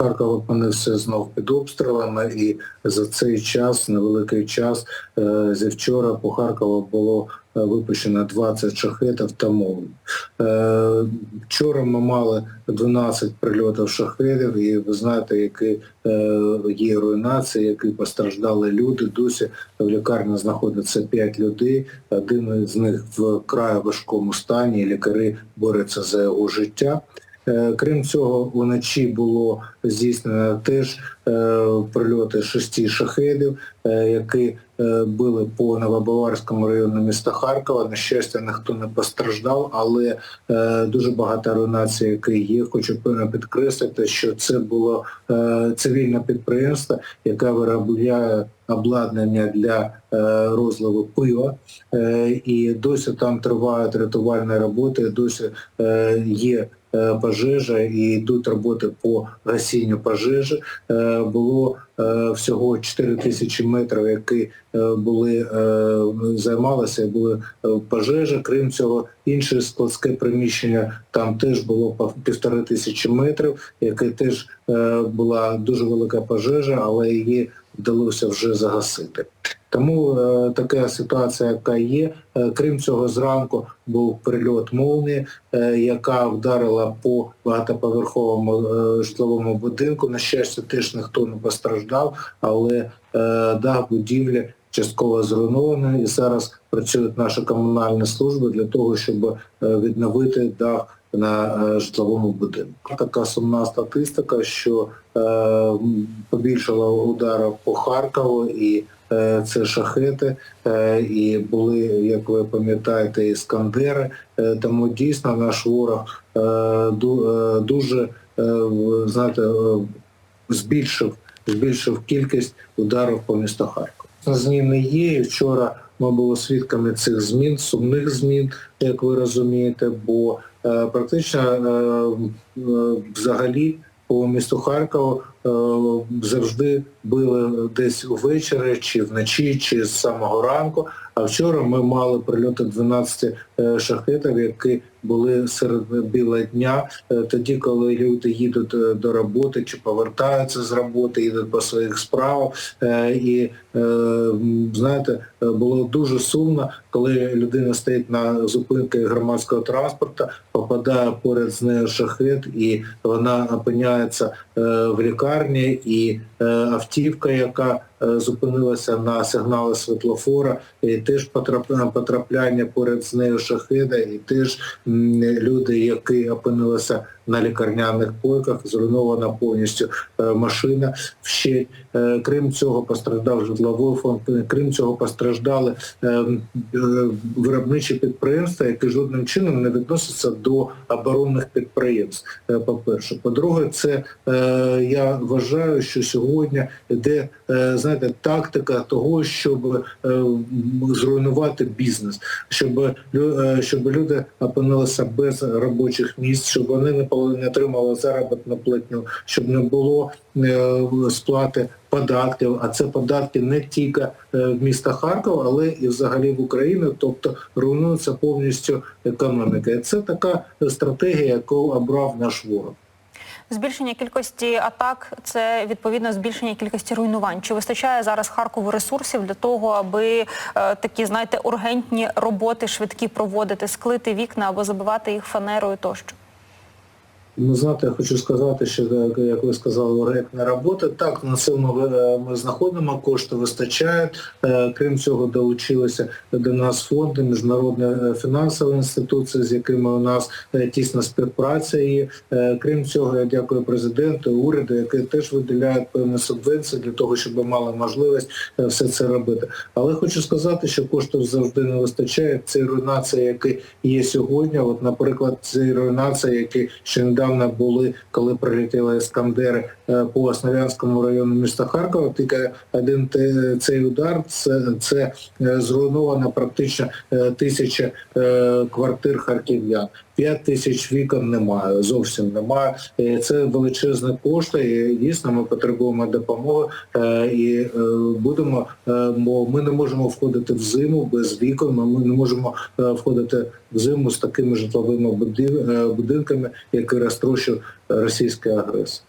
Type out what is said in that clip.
Харків опинився знов під обстрілами, і за цей час, невеликий час, е, зі вчора по Харкову було е, випущено 20 шахетів та мов. Е, Вчора ми мали 12 прильотів шахедів, і ви знаєте, які є руйнації, які постраждали люди. Досі в лікарні знаходиться 5 людей. Один з них в край важкому стані. Лікарі борються за його життя. Е, Крім цього, уночі було здійснено теж е, прильоти шести шахедів, е, які били по Новобаварському району міста Харкова. На щастя, ніхто не постраждав, але дуже багато руйнацій, які є. Хочу підкреслити, що це було цивільне підприємство, яке виробляє обладнання для розливу пива, і досі там тривають рятувальні роботи, досі є пожежа і йдуть роботи по гасінню пожежі. Е, Було е, всього 4 тисячі метрів, які е, були е, займалися, були е, пожежі. Крім цього, інше складське приміщення там теж було півтори тисячі метрів, яке теж е, була дуже велика пожежа, але її вдалося вже загасити. Тому е, така ситуація, яка є. Е, крім цього, зранку був прильот молнії, е, яка вдарила по багатоповерховому е, житловому будинку. На щастя, теж ніхто не постраждав, але е, дах будівлі частково зруйнований. І зараз працюють наші комунальні служби для того, щоб е, відновити дах на е, житловому будинку. Така сумна статистика, що е, побільшало ударів по Харкову і це шахети, е, і були, як ви пам'ятаєте, іскандери. Е, Тому дійсно наш ворог е, ду- е, дуже е, знаєте, е, збільшив, збільшив кількість ударів по місту Харкова. Зміни є. і Вчора ми були свідками цих змін, сумних змін, як ви розумієте, бо е, практично е, е, взагалі по місту Харкову е, завжди били десь увечері, чи вночі, чи з самого ранку. А вчора ми мали прильоти 12 е, шахетів, які були серед біла дня, е, тоді, коли люди їдуть е, до роботи чи повертаються з роботи, їдуть по своїх справах. І знаєте, було дуже сумно, коли людина стоїть на зупинці громадського транспорту, попадає поряд з нею шахет, і вона опиняється в лікарні, і автівка, яка зупинилася на сигнали світлофора, і теж потрап- потрапляння поряд з нею шахеда, і теж люди, які опинилися на лікарняних койках, зруйнована повністю е, машина вщить. Е, Крім цього, постраждав житловий фонд, крім цього, постраждали е, е, виробничі підприємства, які жодним чином не відносяться до оборонних підприємств. е, По-перше, по-друге, це е, я вважаю, що сьогодні йде е, знаєте, тактика того, щоб е, зруйнувати бізнес, щоб е, щоб люди опинилися без робочих місць, щоб вони не отримали заробітну платню, щоб не було е, сплати податків, а це податки не тільки в міста Харкова, але і взагалі в Україну, тобто руйнується повністю економіка. І це така стратегія, яку обрав наш ворог. Збільшення кількості атак це відповідно збільшення кількості руйнувань. Чи вистачає зараз Харкову ресурсів для того, аби е, такі, знаєте, ургентні роботи швидкі проводити, склити вікна або забивати їх фанерою тощо? Ну, знаєте, я хочу сказати, що як ви сказали, ургентна робота. Так, на це ми, ми знаходимо, кошти вистачають. Е, Крім цього, долучилися до нас фонди, міжнародні е, фінансові інституції, з якими у нас е, тісна співпраця. Е, Крім цього, я дякую президенту, уряду, які теж виділяють певні субвенції для того, щоб мали можливість все це робити. Але хочу сказати, що коштів завжди не вистачає. Ці руйнації, які є сьогодні, от, наприклад, ці руйнації, які ще недавно були, коли прилетіли іскандери е, по Основ'янському району міста Харкова, тільки один цей удар це, це е, зруйновано практично е, тисяча квартир харків'ян. П'ять тисяч вікон немає, зовсім немає. Це величезні кошти. І дійсно ми потребуємо допомоги і будемо, бо ми не можемо входити в зиму без вікон. Ми не можемо входити в зиму з такими житловими буди- будинками, які розтрощив російський агресор.